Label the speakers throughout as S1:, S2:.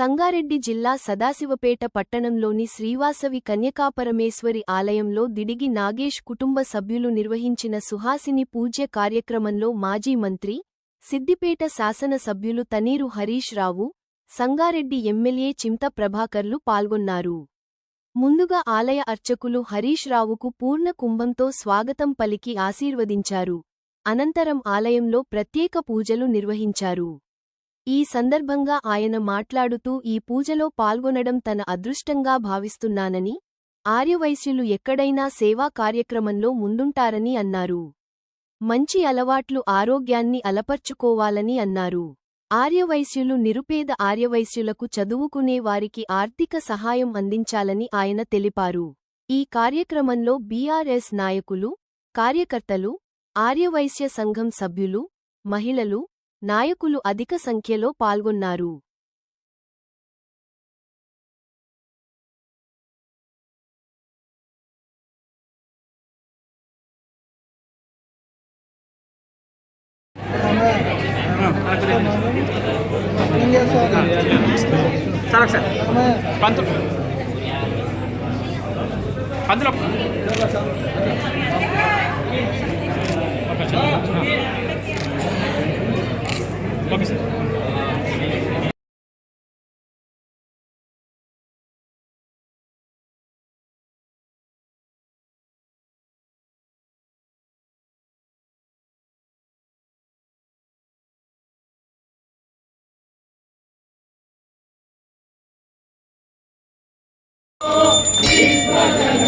S1: సంగారెడ్డి జిల్లా సదాశివపేట పట్టణంలోని శ్రీవాసవి కన్యకాపరమేశ్వరి ఆలయంలో దిడిగి నాగేష్ కుటుంబ సభ్యులు నిర్వహించిన సుహాసిని పూజ్య కార్యక్రమంలో మాజీ మంత్రి సిద్దిపేట శాసన సభ్యులు తనీరు హరీష్ రావు సంగారెడ్డి ఎమ్మెల్యే చింత ప్రభాకర్లు పాల్గొన్నారు. ముందుగా ఆలయ అర్చకులు హరీష్ రావుకు పూర్ణ కుంభంతో స్వాగతం పలికి ఆశీర్వదించారు. అనంతరం ఆలయంలో ప్రత్యేక పూజలు నిర్వహించారు. ఈ సందర్భంగా ఆయన మాట్లాడుతూ ఈ పూజలో పాల్గొనడం తన అదృష్టంగా భావిస్తున్నానని ఆర్యవైశ్యులు ఎక్కడైనా సేవా కార్యక్రమంలో ముందుంటారని అన్నారు. మంచి అలవాట్లు ఆరోగ్యాన్ని అలపర్చుకోవాలని అన్నారు. ఆర్యవైశ్యులు నిరుపేద ఆర్యవైశ్యులకు చదువుకునే వారికి ఆర్థిక సహాయం అందించాలని ఆయన తెలిపారు. ఈ కార్యక్రమంలో బీఆర్ఎస్ నాయకులు కార్యకర్తలు ఆర్యవైశ్య సంఘం సభ్యులు మహిళలు నాయకులు అధిక సంఖ్యలో పాల్గొన్నారు.
S2: Sir sir. పంతులు. పంతులు.
S3: He's my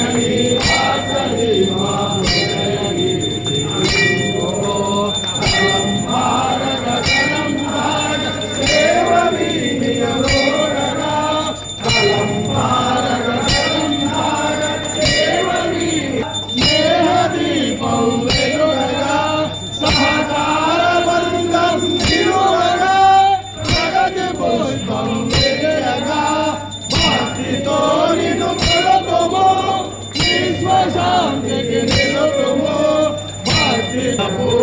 S3: 啊。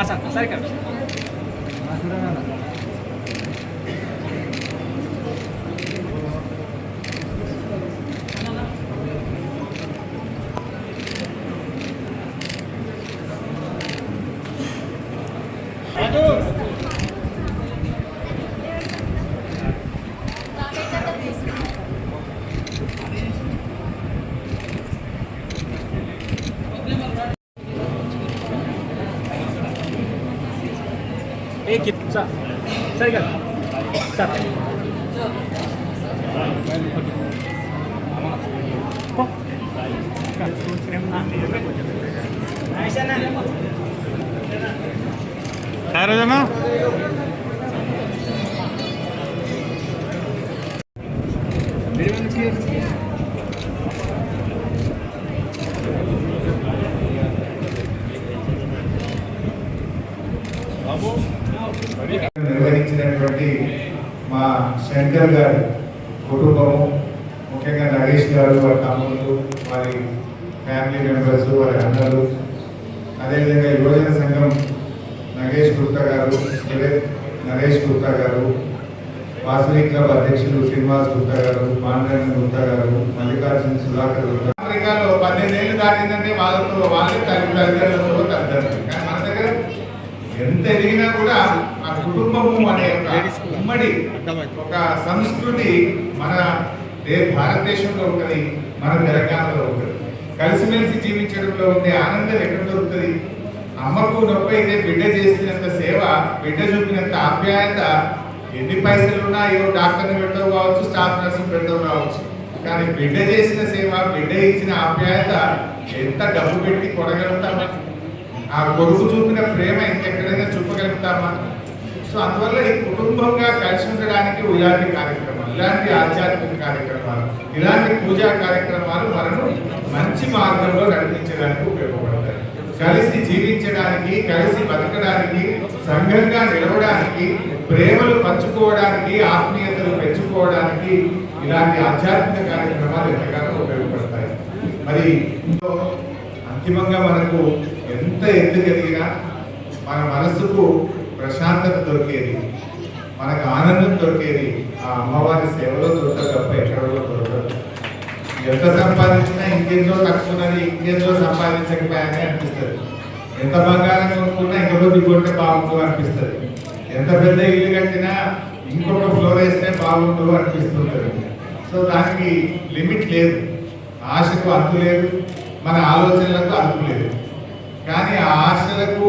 S3: あ、じゃあ、出さから。
S2: సార్ సరే కదా ఏ కిప్ సార్ సరే కదా సార్
S4: రోజమ్మా
S5: నిర్వహించినటువంటి మా శంకర్ గారి కుటుంబము ముఖ్యంగా నరేష్ గారు వారి తమ్ముళ్ళు వారి ఫ్యామిలీ మెంబర్స్ వారి అన్నలు. అదేవిధంగా యువజన సంఘం నగేష్ గుప్తా గారు నరేష్ గుప్తా గారు వాసవి క్లబ్ అధ్యక్షులు శ్రీనివాస్ గుప్తా గారు పాండురంగ గుప్తా గారు మల్లికార్జున సుధాకర్ గుప్తా అమెరికాలో పద్దెనిమిది ఏళ్ళు దాటిందంటే వాళ్ళతో వాళ్ళే తల్లిదండ్రులతో తల్లిదండ్రులు. కానీ ఎంత ఎదిగినా కూడా ఆ కుటుంబము అనే ఒక ఉమ్మడి ఒక సంస్కృతి మన భారతదేశంలో ఉంటుంది మన తెలంగాణలో ఉంటుంది. కలిసిమెలిసి జీవించడంలో ఉండే ఆనందం ఎక్కడ దొరుకుతుంది? అమ్మకు నొప్పి అయితే బిడ్డ చేసినంత సేవ బిడ్డ చూపినంత ఆప్యాయత ఎన్ని పైసలు ఉన్నా ఏవో డాక్టర్ని పెట్టవు కావచ్చు స్టాఫ్ నర్సుని పెట్టవు కావచ్చు. కానీ బిడ్డ చేసిన సేవ బిడ్డ ఇచ్చిన ఆప్యాయత ఎంత డబ్బు పెట్టి కొనగలుగుతామా ఆ కొడుకు చూపిన ప్రేమ ఇంకెక్కడైనా చూపగలుగుతామా? సో అందువల్ల ఈ కుటుంబంగా కలిసి ఉండడానికి ఇలాంటి కార్యక్రమాలు ఇలాంటి ఆధ్యాత్మిక కార్యక్రమాలు ఇలాంటి పూజా కార్యక్రమాలు మనను మంచి మార్గంలో నడిపించడానికి ఉపయోగపడతాయి. కలిసి జీవించడానికి కలిసి బతకడానికి సంఘంగా నిలవడానికి ప్రేమలు పంచుకోవడానికి ఆత్మీయతలు పెంచుకోవడానికి ఇలాంటి ఆధ్యాత్మిక కార్యక్రమాలు ఎంతగానో ఉపయోగపడతాయి. మరి అంతిమంగా మనకు ఎంత ఎత్తుకెదిగినా మన మనసుకు ప్రశాంతత దొరికేది. మనకు ఆనందం దొరికేది. ఆ అమ్మవారి సేవలో దొరకదు తప్ప ఎక్కడో దొరకదు. ఎంత సంపాదించినా ఇంకేందో తక్కువని ఇంకేందో సంపాదించకపోయానే అనిపిస్తుంది. ఎంత బంగారం కొనుక్కున్నా ఇంకొక కొంటే బాగుండు అనిపిస్తుంది. ఎంత పెద్ద ఇల్లు కట్టినా ఇంకొక ఫ్లోర్ వేస్తే బాగుండు అనిపిస్తుంటుంది. సో దానికి లిమిట్ లేదు. ఆశకు అంతు లేదు. మన ఆలోచనలకు అంతు లేదు. కానీ ఆ ఆశలకు